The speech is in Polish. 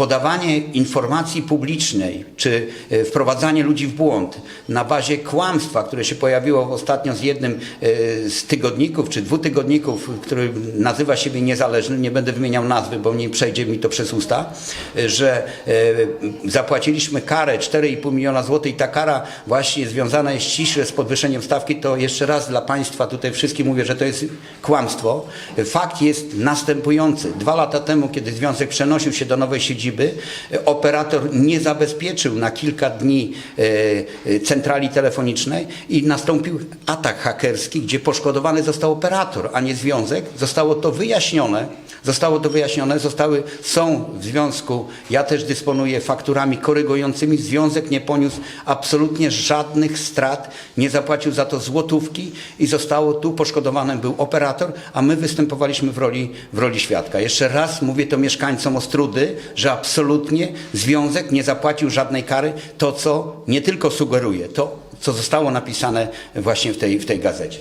podawanie informacji publicznej, czy e, wprowadzanie ludzi w błąd na bazie kłamstwa, które się pojawiło ostatnio z jednym e, z tygodników, czy dwutygodników, który nazywa siebie niezależny, nie będę wymieniał nazwy, bo nie przejdzie mi to przez usta, e, że zapłaciliśmy karę 4,5 miliona złotych i ta kara właśnie związana jest ściśle z podwyższeniem stawki, to jeszcze raz dla Państwa tutaj wszystkim mówię, że to jest kłamstwo. Fakt jest następujący. Dwa lata temu, kiedy Związek przenosił się do nowej siedziby, e, operator nie zabezpieczył na kilka dni e, e, centrali telefonicznej i nastąpił atak hakerski, gdzie poszkodowany został operator, a nie związek. Zostało to wyjaśnione. Zostało to wyjaśnione, zostały, są w związku, ja też dysponuję fakturami korygującymi, związek nie poniósł absolutnie żadnych strat, nie zapłacił za to złotówki i zostało tu poszkodowanym był operator, a my występowaliśmy w roli, w roli świadka. Jeszcze raz mówię to mieszkańcom Ostrudy, że absolutnie związek nie zapłacił żadnej kary, to co nie tylko sugeruje, to co zostało napisane właśnie w tej, w tej gazecie.